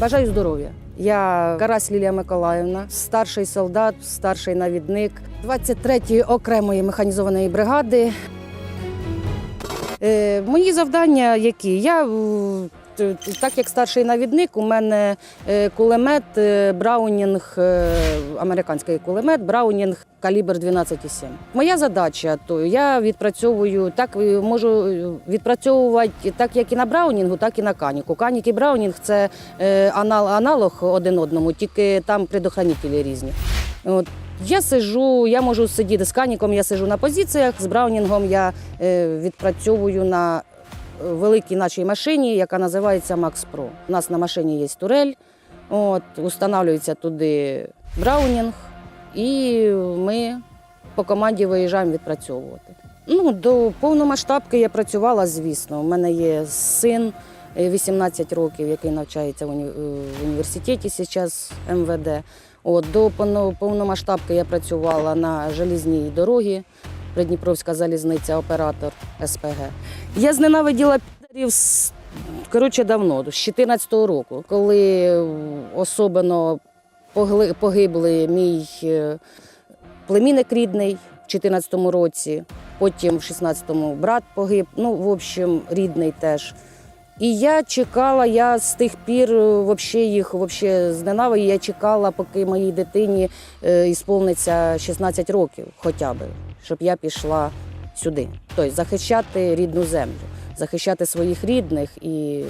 Бажаю здоров'я. Я Карась Лілія Миколаївна, старший солдат, старший навідник 23-ї окремої механізованої бригади. Е, мої завдання які? Я так як старший навідник, у мене е, кулемет е, Браунінг, е, американський кулемет Браунінг калібр 12,7. Моя задача то я відпрацьовую так, е, можу відпрацьовувати так, як і на Браунінгу, так і на Каніку. Канік і Браунінг це е, аналог один одному, тільки там предохранителі різні. От. Я сижу, я можу сидіти з каніком, я сижу на позиціях, з браунінгом я е, відпрацьовую на е, великій нашій машині, яка називається Max Pro. У нас на машині є турель, от, устанавлюється туди браунінг, і ми по команді виїжджаємо відпрацьовувати. Ну, до повномасштабки я працювала, звісно. У мене є син е, 18 років, який навчається в е, університеті зараз МВД. От, до повно- повномасштабки я працювала на желізній дорогі, Придніпровська залізниця, оператор СПГ. Я зненавиділа підарів коротше давно, з 14-го року, коли особливо погибли мій е, племінник рідний в 14-му році, потім в 16-му брат погиб, ну, в общем, рідний теж. І я чекала, я з тих пір е, вообще їх вообще зненавидю. Я чекала, поки моїй дитині е, ісповниться 16 років хоча б, щоб я пішла сюди. Тобто захищати рідну землю, захищати своїх рідних і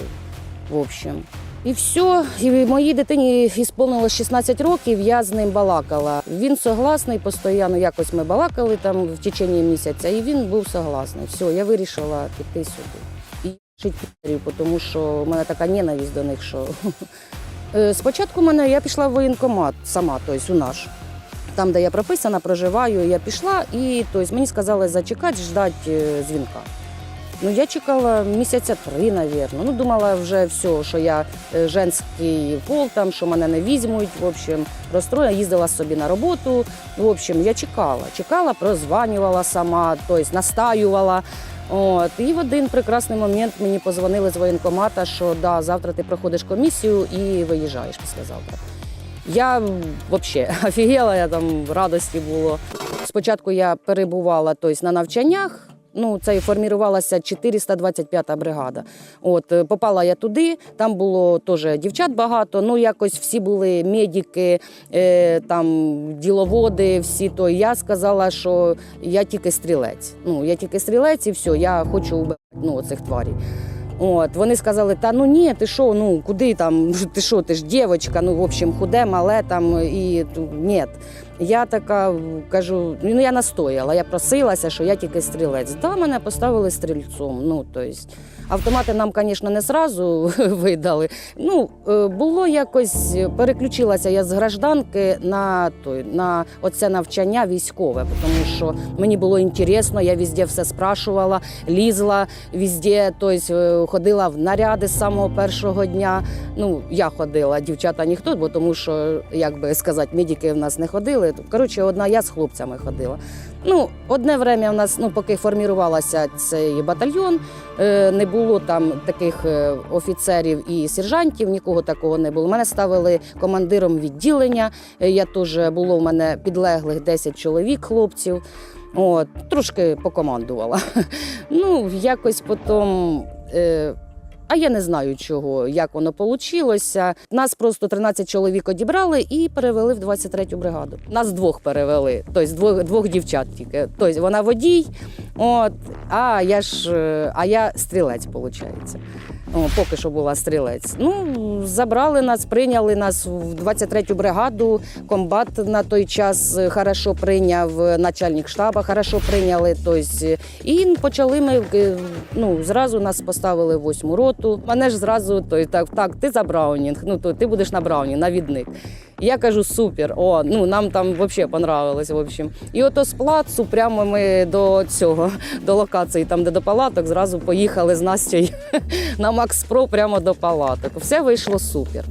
в общем. І все, і моїй дитині ісповнилось 16 років, я з ним балакала. Він согласний, постійно якось ми балакали там в течение місяця, і він був согласний. Все, я вирішила піти сюди. І підарів, тому що в мене така ненависть до них, що Е, спочатку мене я пішла в воєнкомат сама, тобто у наш. Там, де я прописана, проживаю, я пішла і тобто, мені сказали зачекати, ждати е, дзвінка. Ну, я чекала місяця три, навірно. Ну, думала вже все, що я е, женський пол, там, що мене не візьмуть. В общем, розстроєна, їздила собі на роботу. В общем, я чекала, чекала, прозванювала сама, тобто настаювала. От. І в один прекрасний момент мені позвонили з воєнкомата, що да, завтра ти проходиш комісію і виїжджаєш післязавтра. Я взагалі офігела, я там радості було. Спочатку я перебувала тобто, на навчаннях. Ну, це і формувалася 425-та бригада. От е, попала я туди, там було теж дівчат багато. Ну якось всі були медики, е, там діловоди, всі то я сказала, що я тільки стрілець. Ну я тільки стрілець, і все, я хочу вбивати ну, цих тварів. От вони сказали, та ну ні, ти що, ну куди там? Ти що, ти ж дівчинка, ну в общем, худе, мале там і ні. Я така кажу, ну я настояла, я просилася, що я тільки стрілець. Да, мене поставили стрільцом. Ну тобто, автомати нам, звісно, не зразу видали. Ну е, було якось переключилася я з гражданки на той на оце навчання військове, тому що мені було інтересно, я везде все спрашувала, лізла везде, тобто ходила в наряди з самого першого дня. Ну я ходила, дівчата ніхто, бо тому що, як би сказати, медики в нас не ходили. Коротше, одна я з хлопцями ходила. Ну, одне время в нас, ну, поки формувалася цей батальйон, е, не було там таких е, офіцерів і сержантів, нікого такого не було. Мене ставили командиром відділення. Е, Я теж було в мене підлеглих 10 чоловік, хлопців. От, трошки покомандувала. Ну, якось потім. А я не знаю чого, як воно вийшло. Нас просто 13 чоловік одібрали і перевели в 23-ю бригаду. Нас двох перевели, тобто двох, двох дівчат тільки. Тобто вона водій, от, а я ж е, а я стрілець, виходить. О, поки що була стрілець. Ну, забрали нас, прийняли нас в 23-ю бригаду. Комбат на той час е, хорошо прийняв, е, начальник штабу хорошо прийняли. Тобто, і почали ми ну, зразу нас поставили в восьму роту. Мене ж зразу той, так, так, ти за Браунінг, ну то ти будеш на Браунінг, навідник. Я кажу, супер. О, ну нам там взагалі понравилось. В общем. І ото з плацу прямо ми до цього, до локації, там де до палаток, зразу поїхали з Настю на Макс Про прямо до палаток. Все вийшло супер.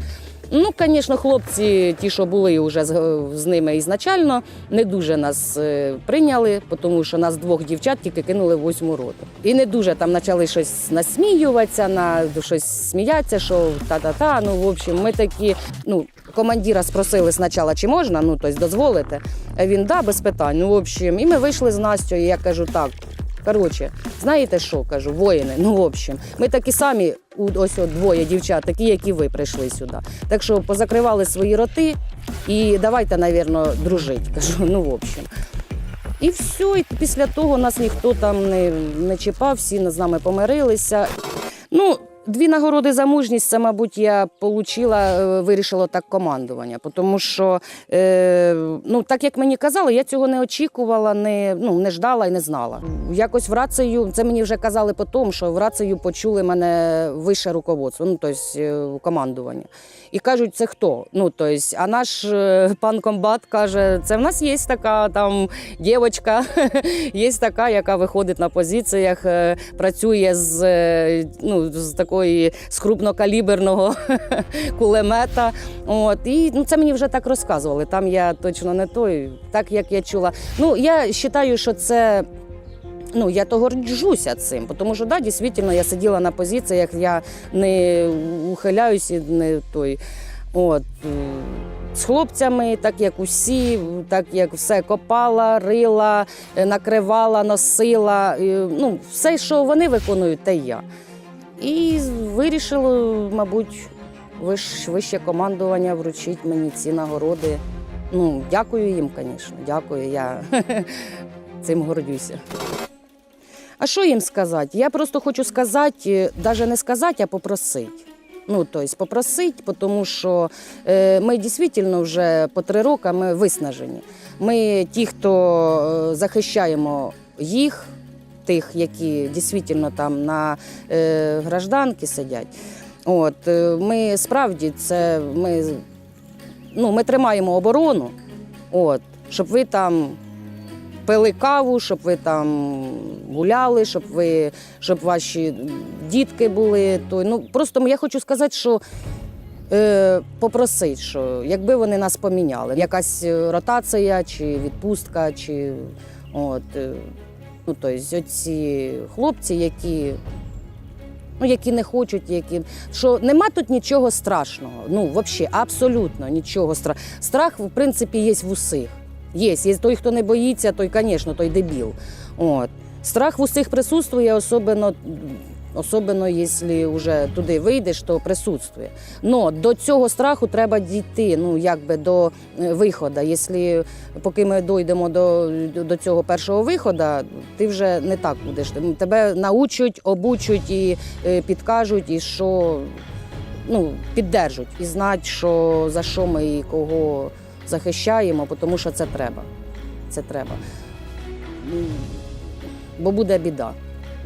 Ну, звісно, хлопці, ті, що були вже з, ними ізначально, не дуже нас е, прийняли, тому що нас двох дівчат тільки кинули восьму роту. І не дуже там почали щось насміюватися, на щось сміятися, що та-та-та. Ну, в общем, ми такі, ну, командира спросили спочатку, чи можна, ну, тобто дозволити. А він да, без питань. Ну, в общем, і ми вийшли з Настю, і я кажу, так. Коротше, знаєте що, кажу, воїни. Ну, в общем, ми такі самі, ось от двоє дівчат, такі, як і ви прийшли сюди. Так що позакривали свої роти і давайте, навірно, дружити. Кажу, ну, в общем. І все, і після того нас ніхто там не, не чіпав, всі з нами помирилися. Ну, дві нагороди за мужність, це, мабуть, я отримала, вирішила так командування. Тому що, е, ну, так як мені казали, я цього не очікувала, не, ну, не ждала і не знала. Якось в рацію, це мені вже казали по тому, що в рацію почули мене вище руководство, ну, тобто е, командування. І кажуть, це хто? Ну, тобто, а наш е, пан комбат каже, це в нас є така там дівчинка, є така, яка виходить на позиціях, е, працює з, е, ну, з такої з крупнокаліберного кулемета. От, і ну, це мені вже так розказували. Там я точно не той, так як я чула. Ну, я вважаю, що це. Ну, я то горджуся цим, тому що да, дійсно я сиділа на позиціях, я не ухиляюся, не той. От. З хлопцями, так як усі, так як все копала, рила, накривала, носила. Ну, все, що вони виконують, те я. І вирішили, мабуть, вище командування вручить мені ці нагороди. Ну, дякую їм, звісно, дякую. Я цим гордюся. А що їм сказати? Я просто хочу сказати, навіть не сказати, а попросити. Ну, тобто попросити, тому що е, ми дійсно вже по три роки ми виснажені. Ми ті, хто е, захищаємо їх, тих, які дійсно там на е, гражданки сидять. От, е, ми справді це ми, ну, ми тримаємо оборону, от, щоб ви там пили каву, щоб ви там гуляли, щоб ви, щоб ваші дітки були. То, ну, просто я хочу сказати, що е, попросити, що якби вони нас поміняли, якась ротація чи відпустка, чи от, е, ну, тобто, ці хлопці, які. Ну, які не хочуть, які що нема тут нічого страшного. Ну, взагалі, абсолютно нічого страшного. Страх, в принципі, є в усіх. Є. Є той, хто не боїться, той, звісно, той дебіл. От. Страх в усіх присутствує, особливо, особливо, якщо вже туди вийдеш, то присутствує. Но до цього страху треба дійти, ну, якби до е, виходу. Якщо поки ми дійдемо до, до цього першого виходу, ти вже не так будеш. Тебе научать, обучать і е, підкажуть, і що ну, піддержуть, і знати, що за що ми і кого захищаємо, тому що це треба. Це треба. Бо буде біда.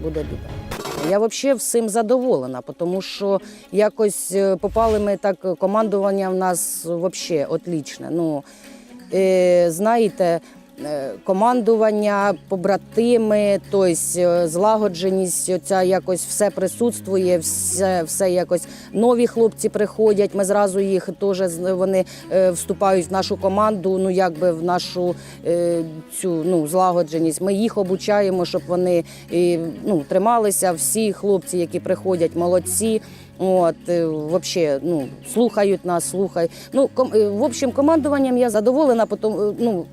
Буде біда. Я взагалі всім задоволена, тому що якось е, попали ми так, командування в нас взагалі отлічне. Ну, е, знаєте, командування, побратими, тобто е, злагодженість, оця якось все присутствує, все, все якось нові хлопці приходять. Ми зразу їх теж вони е, вступають в нашу команду, ну якби в нашу е, цю ну, злагодженість. Ми їх обучаємо, щоб вони е, ну, трималися. Всі хлопці, які приходять, молодці. От, е, вообще, ну, слухають нас, слухають. Ну, ком, е, в общем, командуванням я задоволена, потому, ну,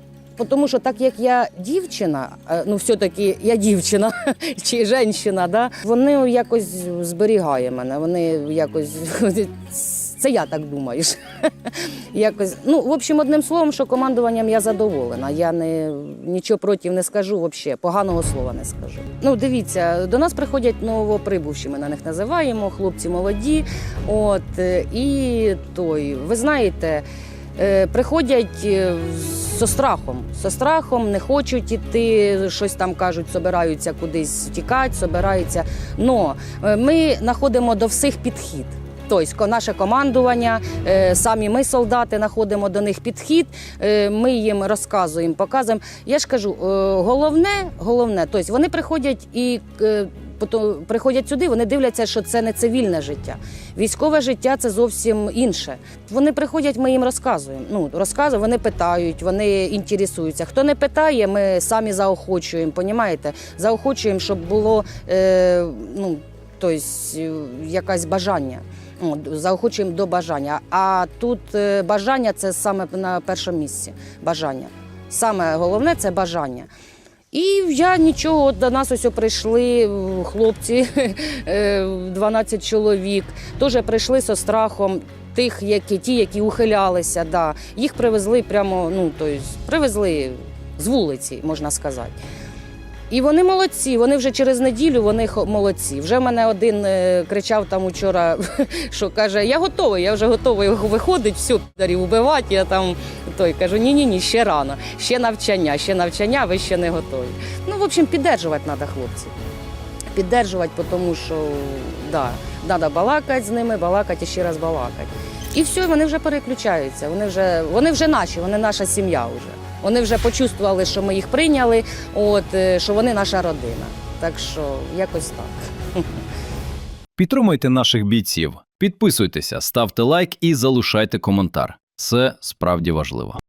тому що так як я дівчина, е, ну все-таки я дівчина чи жінка, да, вони якось зберігає мене. Вони якось це я так думаю. якось, ну, в общем, одним словом, що командуванням я задоволена. Я не нічого проти не скажу, взагалі, поганого слова не скажу. Ну, дивіться, до нас приходять новоприбувші, ми на них називаємо, хлопці молоді. От, е, і той, ви знаєте, е, приходять зі страхом. Зі страхом не хочуть іти, щось там кажуть, собираються кудись тікати, собираються. Но е, ми знаходимо до всіх підхід. Тобто наше командування, е, самі ми, солдати, знаходимо до них підхід, е, ми їм розказуємо, показуємо. Я ж кажу, головне, головне, тобто вони приходять і пото- приходять сюди, вони дивляться, що це не цивільне життя. Військове життя це зовсім інше. Вони приходять, ми їм розказуємо. Ну, розказуємо, вони питають, вони інтересуються. Хто не питає, ми самі заохочуємо, понімаєте? Заохочуємо, щоб було е, ну, тобто, е, якесь бажання. Заохочуємо до бажання. А тут е, бажання це саме на першому місці. Бажання. Саме головне це бажання. І я нічого, от до нас ось прийшли е, хлопці, е, 12 чоловік, теж прийшли зі страхом. Тих, які ті, які ухилялися, да. їх привезли прямо, ну тобто, привезли з вулиці, можна сказати. І вони молодці. Вони вже через неділю вони молодці. Вже мене один е, кричав там учора, що каже: Я готовий, я вже готовий виходить, всю дарів вбивати. Я там той кажу, ні, ні, ні, ще рано, ще навчання, ще навчання, ви ще не готові. Ну, в общем, піддержувати треба хлопців. Піддержувати, тому що да, треба балакати з ними, балакати і ще раз балакати. І все, вони вже переключаються. Вони вже, вони вже наші, вони наша сім'я вже. Вони вже почувствували, що ми їх прийняли, от, е, що вони наша родина. Так що якось так. Підтримуйте наших бійців, підписуйтеся, ставте лайк і залишайте коментар. Це справді важливо.